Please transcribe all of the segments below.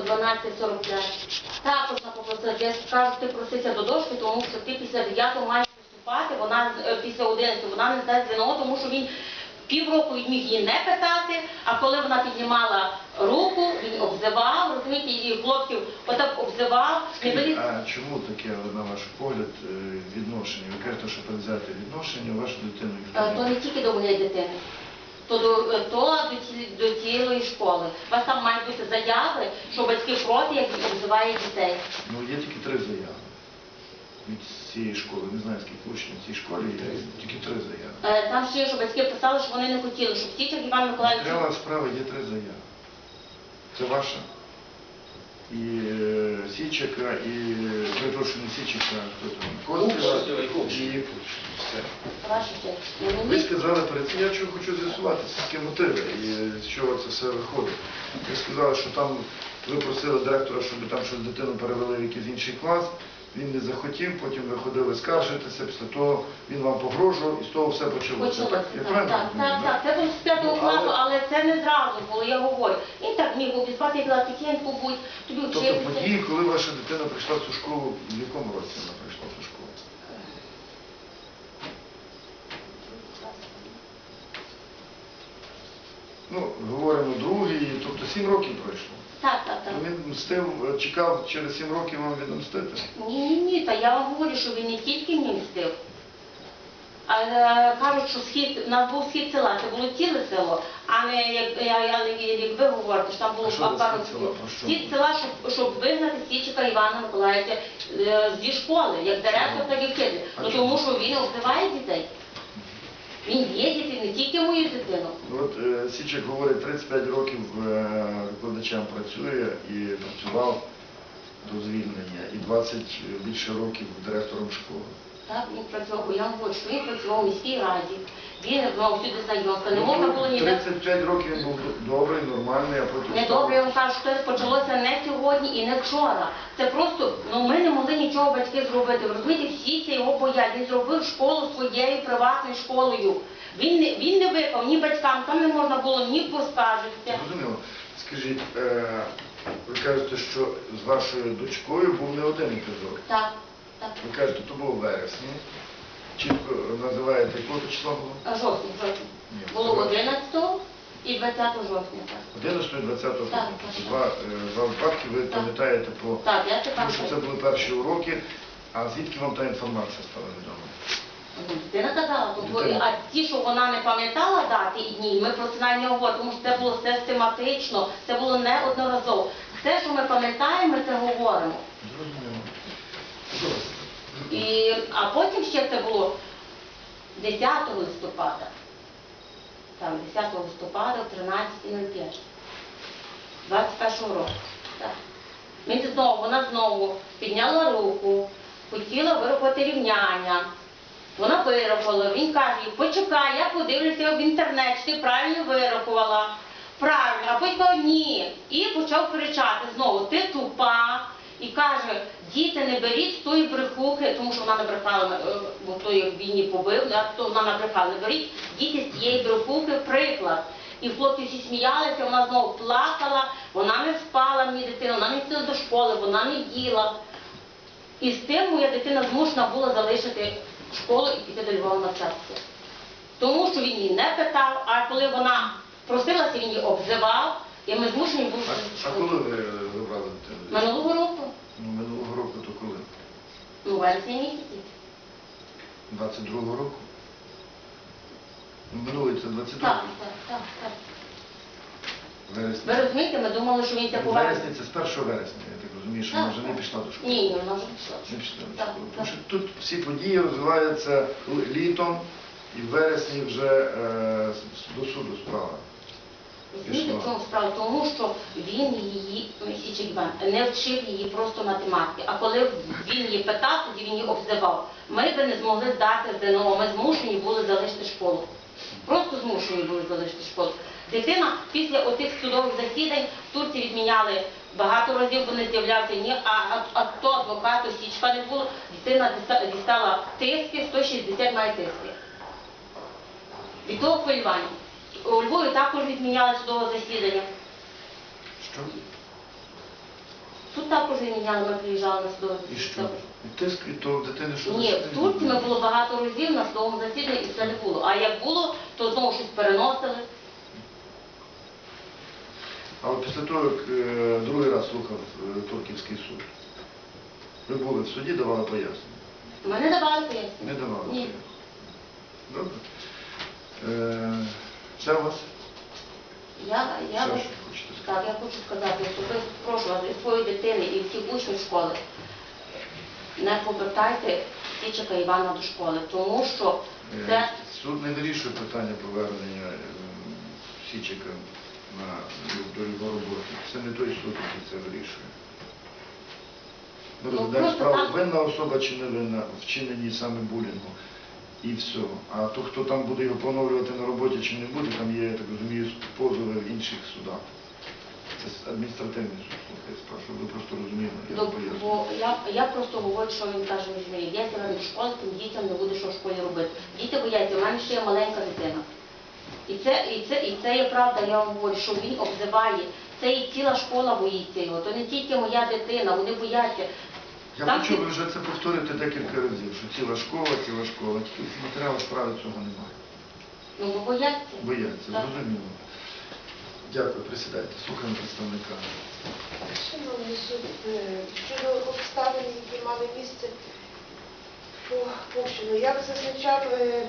12.45. Також вона попросила, я скажу, ти просися до дошки, тому що ти після 9 маєш виступати, вона е, після 11, вона не здасть ЗНО, тому що він півроку він міг її не питати, а коли вона піднімала руку, він обзивав, розумієте, і хлопців отак обзивав, Скажіть, а чому таке, на ваш погляд, е, відношення? Ви кажете, що предвзяте відношення вашу дитину ніхто То не тільки до моєї дитини, то до, то до, до цілої школи. У вас там мають бути заяви, що батьки проти, як обзиває дітей. Ну, є тільки три заяви від цієї школи. Не знаю, скільки учнів в цій школі, є тільки три заяви. Е, Там ще, є, що батьки писали, що вони не хотіли, щоб Тічак Іван Миколаївич... матеріалах справи є три заяви. Це ваша. І е, Січика, і перепрошую, не Січика, а хто там? Костева Костева і Купчик. і Купчик. Все. Ваша честь. Ви мені- сказали перед цим, я чого хочу з'ясувати, які мотиви і з чого це все виходить. Ви сказали, що там ви просили директора, щоб там щось дитину перевели в якийсь інший клас. Він не захотів, потім ви ходили скаржитися, після того він вам погрожував і з того все почалося. Почалося, Так, так, правильно так, так, так. Це було з п'ятого Ну, але- класу, але це не зразу було, я говорю. Він так міг обізвати, я казала, тихенько будь, тобі Тобто вчитися. події, коли ваша дитина прийшла в цю школу, в якому році вона прийшла в цю школу? Ну, говоримо другий, тобто сім років пройшло. Так, так, так. Він мстив, е, чекав через сім років вам відомстити. Ні, ні, ні, та я вам говорю, що він не тільки мені мстив. Але кажуть, що схід, у нас був схід села, це було ціле село, а не як, я, я, як ви говорите, що там було А що за пару схід села? Про що? Схід села, щоб, щоб вигнати Січика Івана Миколаївича е, зі школи, як директор, так і вчитель. Ну тому що він обзиває дітей. Він їздить дітей, не тільки мою дитину. Ну, От е, Січик говорить, 35 років е, викладачем працює і працював до звільнення, і 20 більше років директором школи. Так, він працював, я говорю, що він працював у міській раді, він мав всюди знайомства, не можна було ніде. 35 років він був добрий, нормальний, а потім Не став- добре, я вам кажу, що це почалося не сьогодні і не вчора. Це просто, ну ми не могли нічого батьки зробити. Ви розумієте, всі це його боять. Він зробив школу своєю приватною школою. Він не, він не виконав ні батькам, там не можна було ні поскаржитися. Зрозуміло. Скажіть, е, ви кажете, що з вашою дочкою був не один епізод. Так. Ви кажете, то було в вересні. Чітко називаєте, якого то числа було? А Жовтні, жовтні. Ні, Було це 11 і 20 жовтня. Так, 11 і 20 жовтня. Так, Тобто так. Два, е, два випадки ви Так. пам'ятаєте про так я це тому, що це пам'ятаю. були перші уроки. А звідки вам та інформація стала відома? Ну, Дитина казала, а ті, що вона не пам'ятала дати і дні, ми про це навіть не говоримо, тому що це було систематично, це було неодноразово. Все, що ми пам'ятаємо, ми це говоримо. Зрозуміло. І, а потім ще це було 10 листопада. Там 10 листопада в 13.05. 21 року. Так. Знову, вона знову підняла руку, хотіла вирахувати рівняння. Вона вирахувала, він каже, почекай, я подивлюся в інтернет, чи ти правильно вирахувала. Правильно, а потім ні. І почав кричати знову, ти тупа. І каже, діти, не беріть тої брехухи, тому що вона набрехала, е, бо той як війні побив, да, то вона набрехала, не беріть діти з цієї брехухи приклад. І хлопці всі сміялися, вона знову плакала, вона не спала, мені дитина, вона не йшла до школи, вона не їла. І з тим моя дитина змушена була залишити школу і піти до Львова навчатися. Тому що він її не питав, а коли вона просилася, він її обзивав, і ми змушені були. А, а коли ви забрали дитину? Минулого року, Ну, минулого року, то коли? Вересня місяці. 22-го року? Ну, Минулий це 22 Так, так, так, так. вересня. Ви розумієте, ми думали, що він Ну, поверне. вересня це з 1 вересня, я так розумію, що вона вже не пішла до школи. Ні, ні, вона вже пішла. Не пішла до Так, школи. так. Тому що тут всі події розвиваються л- літом і в вересні вже е, с- до суду справа. Розумієте, в чому справа? Тому що він її, ну, не вчив її просто математики. А коли він її питав, тоді він її обзивав. Ми би не змогли здати ЗНО, ми змушені були залишити школу. Просто змушені були залишити школу. Дитина після отих судових засідань в Турції відміняли багато разів, бо не з'являвся ні, а, а, а то адвокату Січка не було. Дитина дістала тиски, 160 має тиски. Від того хвилювання. У Львові також відміняли судове засідання. Що? Тут також не міняли, ми приїжджали на судове І що? засідання. І тиск від того дитини, що Ні, в Турці ми було багато разів на судовому засіданні і це не було. А як було, то знову щось переносили. Але після того, як е, другий раз слухав е, Турківський суд, ви були в суді, давали пояснення? Ми не давали Не давали Ні. пояснення. Добре. Е, Це у вас? Я, я, Що хочете сказати? так, я хочу сказати, особисто прошу вас від своєї дитини і всіх учнів школи, не повертайте Січика Івана до школи, тому що Е, це Суд не вирішує питання повернення е, Січика на, до його роботи. Це не той суд, який це вирішує. Ми Ну, розглядаємо просто справу, там- винна особа чи не винна в вчиненні саме булінгу. І все. А то, хто там буде його поновлювати на роботі чи не буде, там є, я так розумію, позови в інших судах. Це адміністративний суд, слухай, справа, ви просто розуміли, я Ну, поясню. бо я, я просто говорю, що він каже він до школи, тим дітям не буде що в школі робити. Діти бояться, у мене ще є маленька дитина. І це, і це, і це є правда, я вам говорю, що він обзиває. Це і ціла школа боїться його. То не тільки моя дитина, вони бояться. Я Так, почув ви вже це повторити декілька разів, що ціла школа, ціла школа. Тільки в матеріалах справи цього немає. Ну, бо бояться. Бояться, Так. зрозуміло. Дякую, присідайте, слухаємо представника. Шановний суд, е, щодо обставин, які мали місце по Пущину, як зазначав е,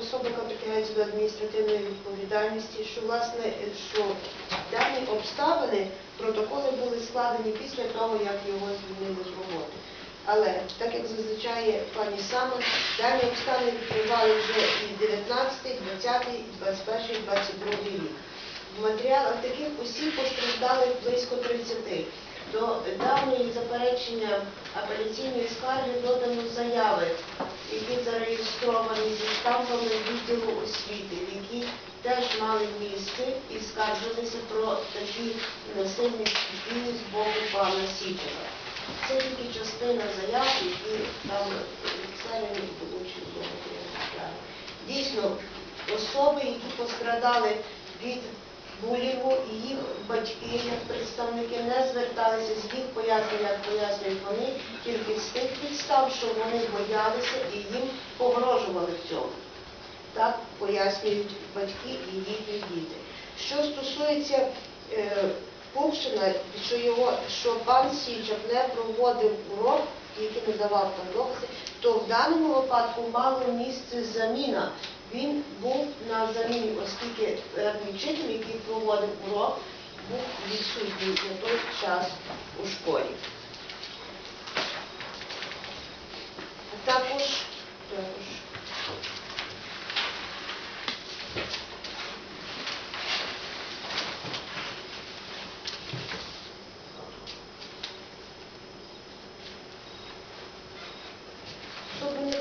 особа, яка притягається до адміністративної відповідальності, що власне що дані обставини, протоколи були складені після того, як його звільнили з роботи. Але так як зазначає пані Сама, дані обставини відкривали вже і 19, 20, 21, 22 рік. В матеріалах таких осіб постраждали близько 30. До давньої заперечення апеляційної скарги додано заяви, які зареєстровані зі штампами відділу освіти, які теж мали місце і скаржилися про такі насильні дії з боку пана Січера. Це тільки частина заяв, які там відселені долучені до. Дійсно, особи, які пострадали від булінгу, і їх батьки, як представники, не зверталися з їх пояснень, як пояснюють вони, тільки з тих підстав, що вони боялися і їм погрожували в цьому. Так пояснюють батьки і їхні діти. Що стосується е, Пупшина, що його, що пан Січак не проводив урок, який не давав там докази, то в даному випадку мала місце заміна. Він був на заміні, оскільки вчитель, який проводив урок, був відсутній на той час у школі. Також Щоб не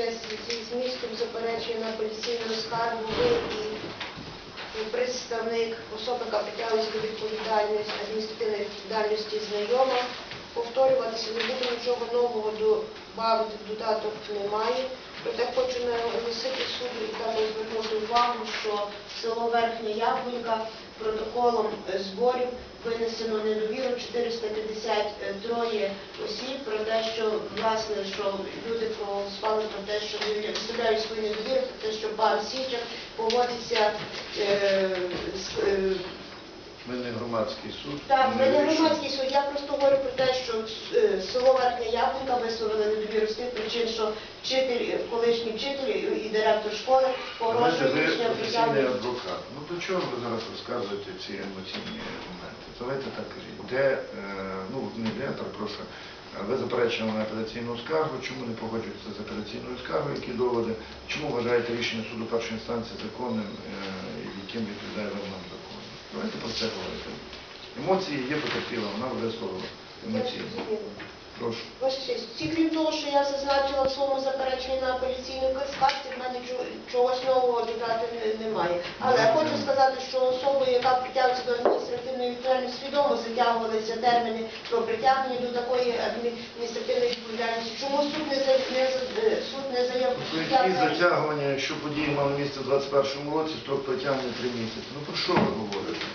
честь, зі змістом заперечення на поліційну скаргу, ви і представник особи, яка відповідальності, адміністративної відповідальності знайома. Повторюватися не буде нічого нового добавити додаток немає. Проте хочу наголосити суду і також звернути увагу, що село Верхня Яблунька протоколом е, зборів винесено недовіру. 453 осіб про те, що власне, що люди проголосували про те, що вони виставляють свою недовіру, про те, що пан Січак поводиться е, з- е, Ми не громадський суд. так, ми не громадський суд. Я просто говорю про те, що е, село Верхня Яблунька висловили недовіру з тих причин, що вчитель, колишній вчитель і директор школи Знаєте, погрожують ви притягнути. адвокат. Ну до чого ви зараз розказуєте ці емоційні моменти? Давайте так кажіть. Де, е, ну не де, перепрошую, е, ви заперечили на апеляційну скаргу, чому не погоджуєтеся з апеляційною скаргою, які доводи, чому вважаєте рішення суду першої інстанції законним, е, яким відповідає вимогам закону? Давайте про це говорити. Емоції є потерпіла, вона Я емоційно. Прошу. Ваша честь, ці крім того, що я зазначила в своєму запереченні на апеляційну скарці, в мене чого- чогось нового додати немає. Але я хочу сказати, що особа, яка притягується до адміністративної відповідальності, свідомо затягувалися терміни про притягнення до такої адміністративної відповідальності. Чому суд не за- не за- е, суд не заявив? Ну, Які затягування, якщо події мали місце в 21-му році, строк притягнення три місяці. Ну про що ви говорите?